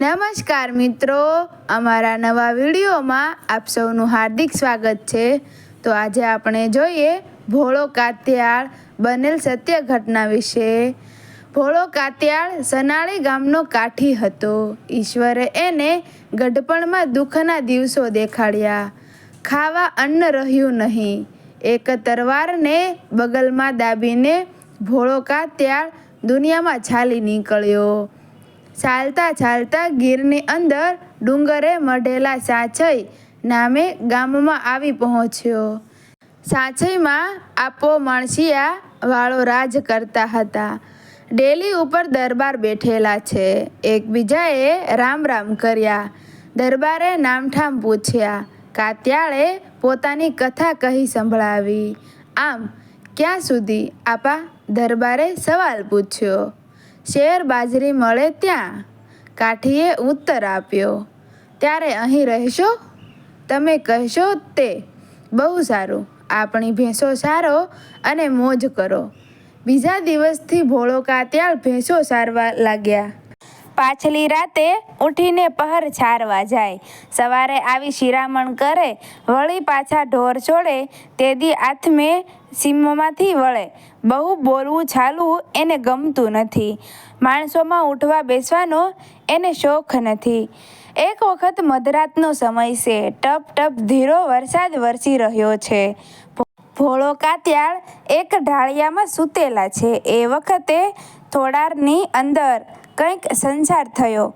નમસ્કાર મિત્રો, અમારા નવા વિડીયોમાં આપ સૌનું હાર્દિક સ્વાગત છે. તો આજે આપણે જોઈએ ભોળો કાત્યાળ બનેલ સત્ય ઘટના વિશે. ભોળો કાત્યાળ સનાળી ગામનો કાઠી હતો. ઈશ્વરે એને ગઢપણમાં દુઃખના દિવસો દેખાડ્યા. ખાવા અન્ન રહ્યું નહીં. એક તરવારને બગલમાં દાબીને ભોળો કાત્યાળ દુનિયામાં છાલી નીકળ્યો. ચાલતા ચાલતા ગીરની અંદર ડુંગરે મઢેલા સાચઈ નામે ગામમાં આવી પહોંચ્યો. સાચઈમાં આપો માણસિયા વાળો રાજ કરતા હતા. ડેલી ઉપર દરબાર બેઠેલા છે. એકબીજાએ રામ રામ કર્યા. દરબારે નામઠામ પૂછ્યા. કાત્યાળે પોતાની કથા કહી સંભળાવી. આમ, ક્યાં સુધી આપા દરબારે સવાલ પૂછ્યો? શેર બાજરી મળે ત્યાં? કાઠીએ ઉત્તર આપ્યો, ત્યારે અહીં રહેશો? તમે કહેશો તે, બહુ સારું, આપણી ભેંસો સારો અને મોજ કરો. બીજા દિવસથી ભોળો કાત્યાળ ભેંસો સારવા લાગ્યા. પાછલી રાતે ઉઠીને પહર છારવા જાય. સવારે આવી શિરામણ કરે, વળી પાછા ઢોર છોડે તેદી આથમે સીમમાંથી વળે. બહુ બોલવું ચાલવું એને ગમતું નથી. માણસોમાં ઉઠવા બેસવાનો એને શોખ નથી. એક વખત મધરાતનો સમય છે. ટપ ટપ ધીરો વરસાદ વરસી રહ્યો છે. ભોળો કાત્યાળ એક ઢાળિયામાં સૂતેલા છે. એ વખતે થોડારની અંદર કંઈક સંસાર થયો.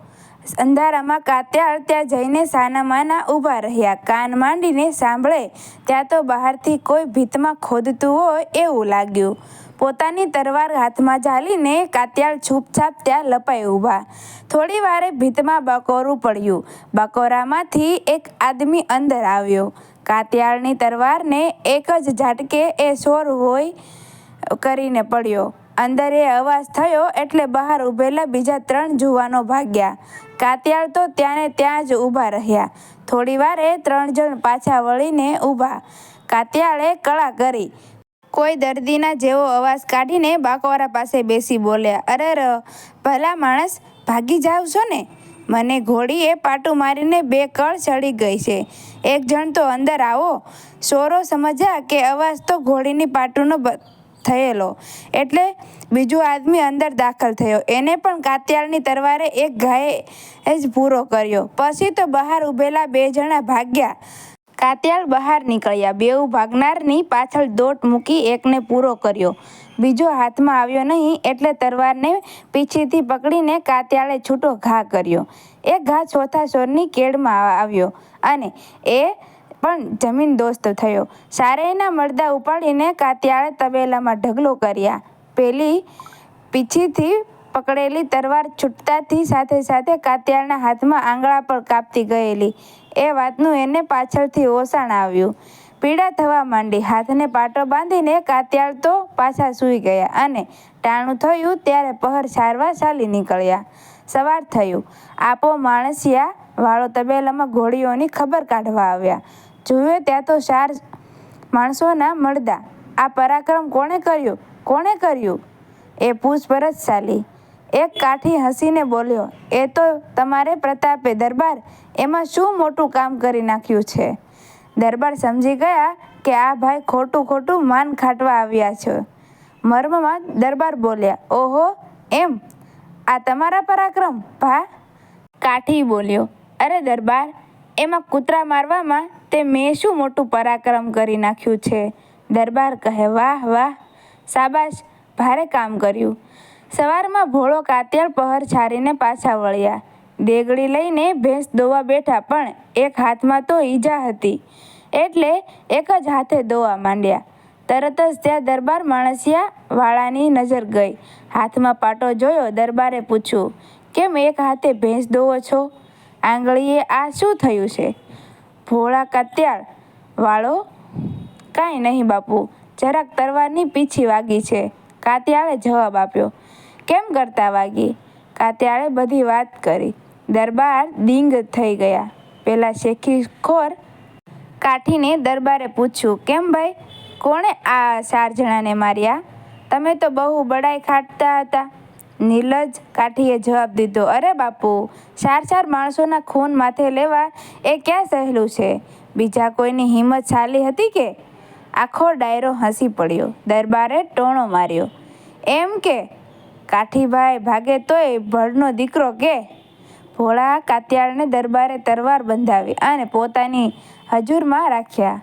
અંધારામાં કાત્યાળ ત્યાં જઈને સાનામાના ઊભા રહ્યા. કાન માંડીને સાંભળે, ત્યાં તો બહારથી કોઈ ભીતમાં ખોદતું હોય એવું લાગ્યું. પોતાની તરવાર હાથમાં ઝાલીને કાત્યાળ છૂપછાપ ત્યાં લપાઈ ઊભા. થોડી વારે ભીતમાં બકોરું પડ્યું. બકોરામાંથી એક આદમી અંદર આવ્યો. કાત્યાળની તરવારને એક જ ઝાટકે એ સોર હોય કરીને પડ્યો. અંદર એ અવાજ થયો એટલે બહાર ઊભેલા બીજા ત્રણ જુવાનો ભાગ્યા. કાતિયાળ તો ત્યાંને ત્યાં જ ઊભા રહ્યા. થોડી વારે ત્રણ જણ પાછા વળીને ઊભા. કાત્યાળે કળા કરી. કોઈ દર્દીના જેવો અવાજ કાઢીને બાકવારા પાસે બેસી બોલ્યા, અરે ર, ભલા માણસ, ભાગી જાવ છો ને? મને ઘોડીએ પાટું મારીને બે કળ ચડી ગઈ છે. એક જણ તો અંદર આવો. સોરો સમજ્યા કે અવાજ તો ઘોડીની પાટુંનો થયેલો. એટલે બીજો આદમી અંદર દાખલ થયો. એને પણ કાત્યાળની તરવારે એક ઘાએ જ પૂરો કર્યો. પછી તો બહાર ઊભેલા બે જણા ભાગ્યા. કાત્યાળ બહાર નીકળ્યા. બેઉ ભાગનારની પાછળ દોટ મૂકી એકને પૂરો કર્યો. બીજો હાથમાં આવ્યો નહીં, એટલે તરવારને પીછીથી પકડીને કાત્યાળે છૂટો ઘા કર્યો. એ ઘા ચોથા સોરની કેડમાં આવ્યો. અને એ પણ જમીન દોસ્ત થયો. સારેયના મળદા ઉપાડીને કાત્યાળે તબેલામાં ઢગલો કર્યા. પેલી પીછીથી પકડેલી તરવાર છૂટતાથી સાથે સાથે કાત્યાળના હાથમાં આંગળા પર કાપતી ગયેલી. એ વાતનું એને પાછળથી ઓસાણ આવ્યું. પીડા થવા માંડી. હાથને પાટો બાંધીને કાત્યાળ તો પાછા સૂઈ ગયા અને ટાણું થયું ત્યારે પહર સારવા ચાલી નીકળ્યા. સવાર થયું. આપો માણસિયા વાળો તબેલામાં ઘોડીઓની ખબર કાઢવા આવ્યા. જોયું ત્યાં તો ચાર માણસોના મળદા. આ પરાક્રમ કોણે કર્યું? કોણે કર્યું? એ પૂછપરછ ચાલી એક કાઠી હસીને બોલ્યો, એ તો તમારે પ્રતાપે દરબાર, એમાં શું મોટું કામ કરી નાખ્યું છે? દરબાર સમજી ગયા કે આ ભાઈ ખોટું ખોટું માન ખાટવા આવ્યા છે. મર્મમાં દરબાર બોલ્યા, ઓહો, એમ? આ તમારા પરાક્રમ? ભા? કાઠી બોલ્યો, અરે દરબાર, એમાં કૂતરા મારવામાં તે મેં શું મોટું પરાક્રમ કરી નાખ્યું છે? દરબાર કહે, વાહ વાહ સાબાશ ભારે કામ કર્યું. સવારમાં ભોળો કાત્યાળ પહર છારીને પાછા વળ્યા. દેગડી લઈને ભેંસ દોવા બેઠા પણ એક હાથમાં તો ઈજા હતી. એટલે એક જ હાથે દોવા માંડ્યા. તરત જ ત્યાં દરબાર માણસિયા વાળાની નજર ગઈ. હાથમાં પાટો જોયો, દરબારે પૂછ્યું, કેમ એક હાથે ભેંસ દોવો છો? આંગળીએ આ શું થયું છે? ભોળા કાત્યાળ વાળો કાંઈ નહીં બાપુ. જરાક તરવારની પીછી વાગી છે. કાત્યાળે જવાબ આપ્યો, કેમ કરતા વાગી? કાત્યાળે બધી વાત કરી. દરબાર દિંગ થઈ ગયા. પેલા શેખી ખોર કાઠીને દરબારે પૂછ્યું, કેમ ભાઈ? કોણે આ ચાર જણાને માર્યા? તમે તો બહુ બડાઈ ખાટતા હતા. નીલજ કાઠીએ જવાબ દીધો, અરે બાપુ, ચાર ચાર માણસોના ખૂન માથે લેવા એ ક્યાં સહેલું છે? બીજા કોઈની હિંમત ચાલી હતી કે? આખો ડાયરો હસી પડ્યો, દરબારે ટોણો માર્યો. એમ કે, કાઠીભાઈ ભાગે તોય ભળનો દીકરો કે? ભોળા કાત્યાળને દરબારે તરવાર બંધાવી અને પોતાની હજુરમાં રાખ્યા.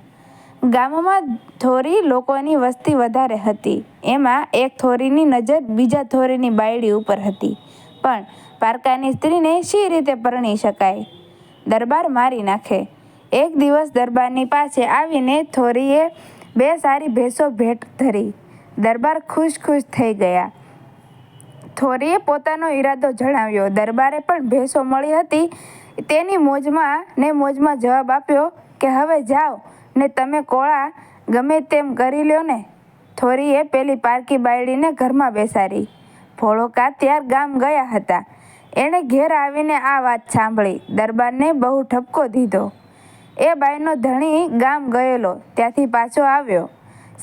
ગામમાં થોરી લોકોની વસ્તી વધારે હતી. એમાં એક થોરીની નજર બીજા થોરીની બાયડી ઉપર હતી. પણ પારકાની સ્ત્રીને શી રીતે પરણી શકાય? દરબાર મારી નાખે. એક દિવસ દરબારની પાસે આવીને થોરીએ બે સારી ભેંસો ભેટ ધરી. દરબાર ખુશ ખુશ થઈ ગયા. થોરીએ પોતાનો ઈરાદો જણાવ્યો. દરબારે પણ ભેંસો મળી હતી. તેની મોજમાં ને મોજમાં જવાબ આપ્યો કે હવે જાઓ ને તમે કોળા ગમે તેમ કરી લ્યો ને, થોરીએ પેલી પારકી બાયડીને ઘરમાં બેસાડી. ભોળો કાત્યાર ગામ ગયા હતા. એણે ઘેર આવીને આ વાત સાંભળી. દરબારને બહુ ઠપકો દીધો. એ બાઈનો ધણી ગામ ગયેલો, ત્યાંથી પાછો આવ્યો.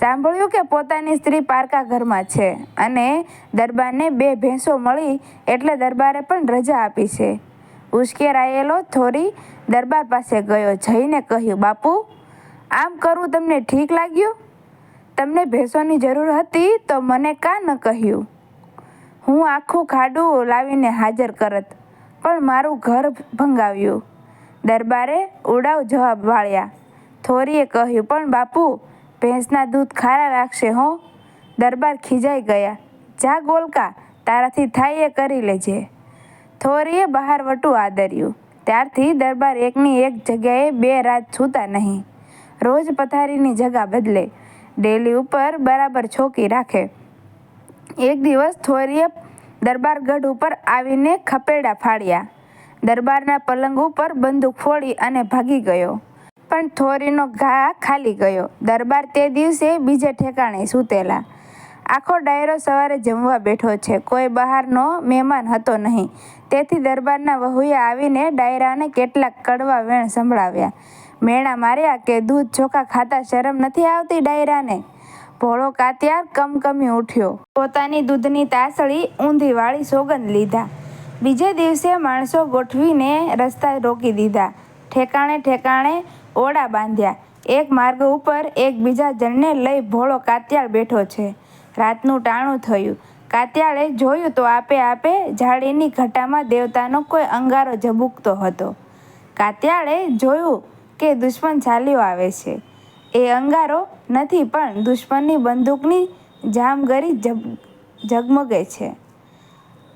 સાંભળ્યું કે પોતાની સ્ત્રી પારકા ઘરમાં છે અને દરબારને બે ભેંસો મળી એટલે દરબારે પણ રજા આપી છે. ઉશ્કેરાયેલો થોરી દરબાર પાસે ગયો, જઈને કહ્યું, બાપુ આમ કરવું તમને ઠીક લાગ્યું? તમને ભેંસોની જરૂર હતી તો મને કાં ન કહ્યું? હું આખું ખાડું લાવીને હાજર કરત, પણ મારું ઘર ભંગાવ્યું. દરબારે ઉડાવ જવાબ વાળ્યા. થોરીએ કહ્યું, પણ બાપુ, ભેંસના દૂધ ખારા લાગશે હો. દરબાર ખીજાઈ ગયા. જા ગોલકા, તારાથી થાય એ કરી લેજે. થોરીએ બહાર વટું આદર્યું. ત્યારથી દરબાર એકની એક જગ્યાએ બે રાત છૂતા નહીં. રોજ પથારીની જગા બદલે, ડેલી ઉપર બરાબર છોકી રાખે. એક દિવસ થોરીએ દરબારગઢ ઉપર આવીને ખપેડા ફાડ્યા. દરબારના પલંગ ઉપર બંદૂક ફોડી અને ભાગી ગયો. પણ થોરીનો ઘા ખાલી ગયો. દરબાર તે દિવસે બીજે ઠેકાણે સૂતેલા. આખો ડાયરો સવારે જમવા બેઠો છે. કોઈ બહારનો મહેમાન હતો નહીં. તેથી દરબારના વહુએ આવીને ડાયરાને કેટલાક કડવા વેણ સંભળાવ્યા. મેણા માર્યા કે દૂધ ચોખા ખાતા શરમ નથી આવતી ડાયરાને? ભોળો કાત્યાર કમકમી ઉઠ્યો. પોતાની દૂધની તાસળી ઊંધી વાળી સોગંદ લીધા. બીજે દિવસે માણસો ગોઠવીને રસ્તા રોકી દીધા. ઠેકાણે ઠેકાણે ઓડા બાંધ્યા. એક માર્ગ ઉપર એક બીજા જણને લઈ ભોળો કાત્યાળ બેઠો છે. રાતનું ટાણું થયું. કાત્યાળે જોયું તો આપે આપે ઝાડીની ઘટામાં દેવતાનો કોઈ અંગારો ઝબૂકતો હતો. કાત્યાળે જોયું કે દુશ્મન ચાલ્યો આવે છે. એ અંગારો નથી પણ દુશ્મનની બંદૂકની જામગરી ઝગમગે છે.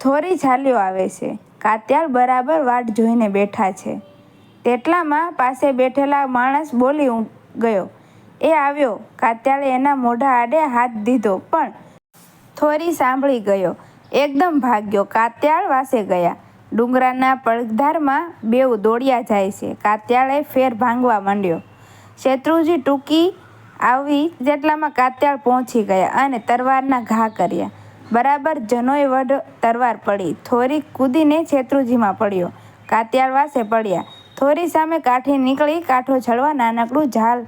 થોરી ચાલ્યો આવે છે. કાત્યાળ બરાબર વાટ જોઈને બેઠા છે. તેટલામાં પાસે બેઠેલા માણસ બોલી ગયો. એ આવ્યો. કાત્યાળે એના મોઢા આડે હાથ દીધો પણ થોરી સાંભળી ગયો. એકદમ ભાગ્યો. કાત્યાળ વાસે ગયા. ડુંગરાના પડધારમાં બેઉ દોડ્યા જાય છે. કાત્યાળે ફેર ભાંગવા માંડ્યો. શેત્રુજી ટૂંકી આવી જેટલામાં કાત્યાળ પહોંચી ગયા અને તરવારના ઘા કર્યા. બરાબર જનોય વડ તરવાર પડી. થોરી કૂદીને શેત્રુજીમાં પડ્યો. કાત્યાળ વાસે પડ્યા. થોરી સામે કાઠી નીકળી કાંઠો છળવા નાનકડું ઝાલ,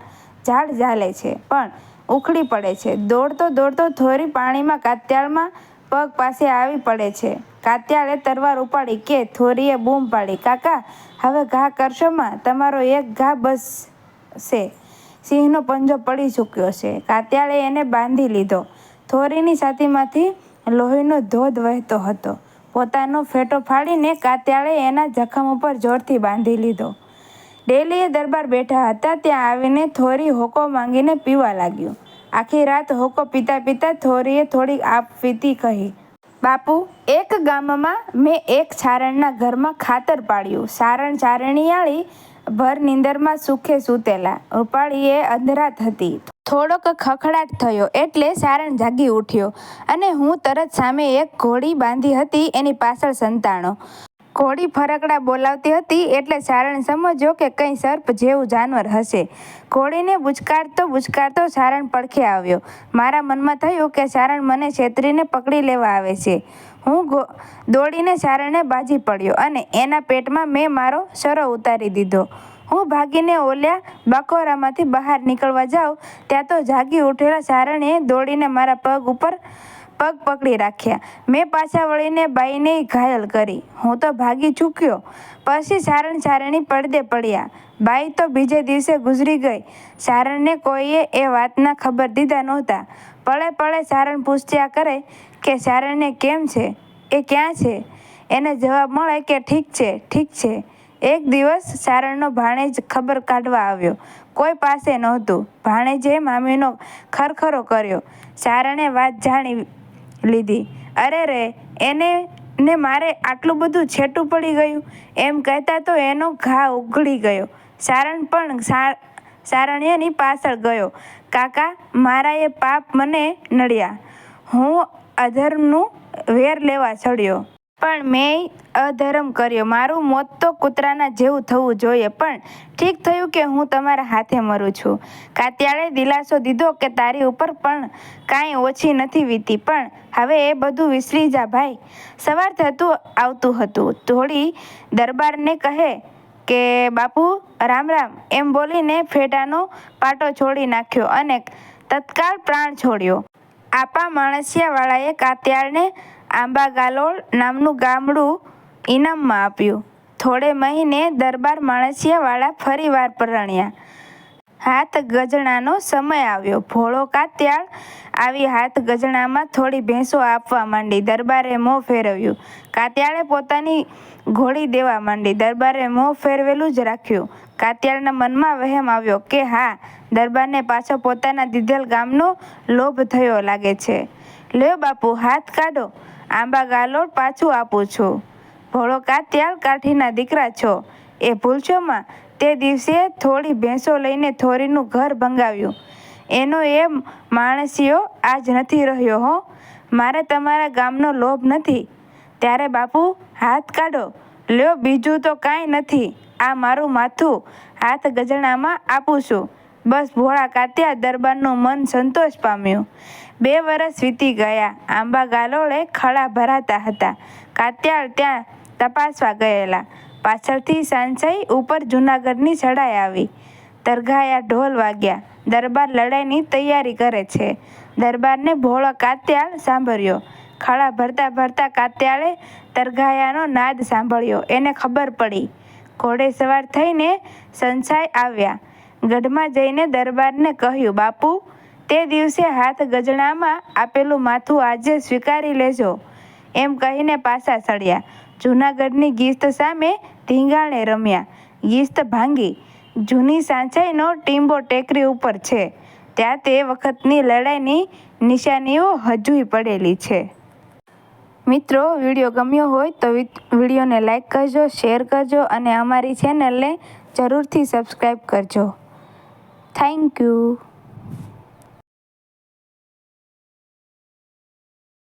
ઝાડ ઝાલે છે. પણ ઉખડી પડે છે. દોડતો દોડતો થોરી પાણીમાં કાત્યાળમાં પગ પાસે આવી પડે છે. કાત્યાળે તરવાર ઉપાડી કે, થોરીએ બૂમ પાડી. કાકા, હવે ઘા કરશોમાં તમારો એક ઘા બસ છે સિંહનો પંજો પડી ચૂક્યો છે. કાત્યાળે એને બાંધી લીધો. થોરીની છાતીમાંથી લોહીનો ધોધ વહેતો હતો. પોતાનો ફેટો ફાડીને કાત્યાળે એના જખમ ઉપર જોરથી બાંધી લીધો. ડેલીએ દરબાર બેઠા હતા, ત્યાં આવીને થોરી હોકો માંગીને પીવા લાગ્યું. આખી રાત હોકો પીતા પીતા થોરીએ થોડીક આપવીતી કહી, બાપુ, એક ગામમાં મેં એક ચારણના ઘરમાં ખાતર પાડ્યું. સારણ ચારણીયાળી ભર નીંદરમાં સુખે સૂતેલા. રૂપાળીએ અંધરાત હતી. થોડોક ખખડાટ થયો એટલે સારણ જાગી ઉઠ્યો અને હું તરત સામે એક ઘોડી બાંધી હતી એની પાછળ સંતાણો. ઘોડી ફરકડા બોલાવતી હતી એટલે સારણ સમજ્યો કે કંઈ સર્પ જેવું જાનવર હશે. ઘોડીને બુચકારતો બુચકારતો સારણ પડખે આવ્યો. મારા મનમાં થયું કે સારણ મને છેતરીને પકડી લેવા આવે છે. હું દોડીને સારણને બાજી પડ્યો અને એના પેટમાં મેં મારો સરો ઉતારી દીધો. હું ભાગીને ઓલ્યા બકોરામાંથી બહાર નીકળવા જાઉં ત્યાં તો જાગી ઉઠેલા સારણે દોડીને મારા પગ ઉપર પગ પકડી રાખ્યા. મેં પાછા વળીને બાઈને ઘાયલ કરી. હું તો ભાગી ચૂક્યો. પછી સારણ સારણી પડદે પડ્યા. બાઈ તો બીજે દિવસે ગુજરી ગઈ. સારણને કોઈએ એ વાતના ખબર દીધા નહોતા. પળે પળે સારણ પૂછ્યા કરે કે સારણને કેમ છે? એ ક્યાં છે? એને જવાબ મળે કે ઠીક છે ઠીક છે. એક દિવસ સારણનો ભાણેજ ખબર કાઢવા આવ્યો. કોઈ પાસે નહોતું. ભાણેજે મામીનો ખરખરો કર્યો. સારણે વાત જાણી લીધી. અરે રે, એને ને મારે આટલું બધું છેટું પડી ગયું. એમ કહેતા તો એનો ઘા ઉઘડી ગયો. સારણ પણ સારણ્યની પાછળ ગયો. કાકા મારા એ પાપ મને નડ્યા. હું અધર્મનું વેર લેવા ચડ્યો. પણ મેં અધર્મ કર્યો. મારું મોત તો કૂતરાના જેવું થવું જોઈએ, પણ ઠીક થયું કે હું તમારા હાથે મરું છું. કાત્યાળે દિલાસો દીધો કે તારી ઉપર પણ કાંઈ ઓછી નથી વીતી, પણ હવે એ બધું વિસરી જા ભાઈ. સવાર થતું આવતું હતું. થોડી દરબારને કહે કે, બાપુ, રામ રામ. એમ બોલીને ફેટાનો પાટો છોડી નાખ્યો અને તત્કાળ પ્રાણ છોડ્યો. આપા માણસિયાવાળાએ કાત્યાળને આંબા ગાલોળ નામનું ગામડું ઇનામમાં આપ્યું. થોડે મહિને દરબાર માણસિયાવાળા ફરીવાર પરણ્યા. હાથ ગજણાનો સમય આવ્યો. ભોળો કાત્યાળ આવી હાથ ગજણામાં થોડી ભેંસો આપવા માંડી. દરબારે મોં ફેરવ્યું. કાત્યાળે પોતાની ઘોડી દેવા માંડી. દરબારે મોં ફેરવેલું જ રાખ્યું. કાત્યાળના મનમાં વહેમ આવ્યો કે હા, દરબારને પાછો પોતાના દીધેલ ગામનો લોભ થયો લાગે છે. લ્યો બાપુ, હાથ કાઢો. આંબા ગાલોડ પાછું આપું છું. ભોળો કાત્યાલ કાઠીના દીકરા છો. એ ભૂલશોમાં તે દિવસે થોડી ભેંસો લઈને થોરીનું ઘર ભંગાવ્યું. એનો એ માણસીઓ આજ નથી રહ્યો હો. મારે તમારા ગામનો લોભ નથી. ત્યારે બાપુ, હાથ કાઢો. લ્યો બીજું તો કાંઈ નથી. આ મારું માથું હાથ ગજણામાં આપું છું. બસ ભોળા કાત્યા દરબારનું મન સંતોષ પામ્યું. બે વર્ષ વીતી ગયા. આંબા ગાલોળે ખળા ભરાતા હતા. કાત્યાળ ત્યાં તપાસવા ગયેલા. પાછળથી સાંસાઈ ઉપર જૂનાગઢની ચડાઈ આવી. તરઘાયા ઢોલ વાગ્યા. દરબાર લડાઈની તૈયારી કરે છે. દરબારને ભોળો કાત્યાળ સાંભળ્યો. ખળા ભરતા ભરતા કાત્યાળે તરઘાયાનો નાદ સાંભળ્યો. એને ખબર પડી. ઘોડે સવાર થઈને સંસાઈ આવ્યા. ગઢમાં જઈને દરબારને કહ્યું, બાપુ, તે દિવસે હાથ ગજણામાં આપેલું માથું આજે સ્વીકારી લેજો. એમ કહીને પાછા ચડ્યા જૂનાગઢની ગીસ્ત સામે ધીંગાણે રમ્યા. ગીસ્ત ભાંગી. જૂની સાંચાઈનો ટીંબો ટેકરી ઉપર છે. ત્યાં તે વખતની લડાઈની નિશાનીઓ હજુય પડેલી છે. મિત્રો, વીડિયો ગમ્યો હોય તો વિડીયોને લાઈક કરજો, શેર કરજો અને અમારી ચેનલને જરૂરથી સબસ્ક્રાઈબ કરજો. Thank you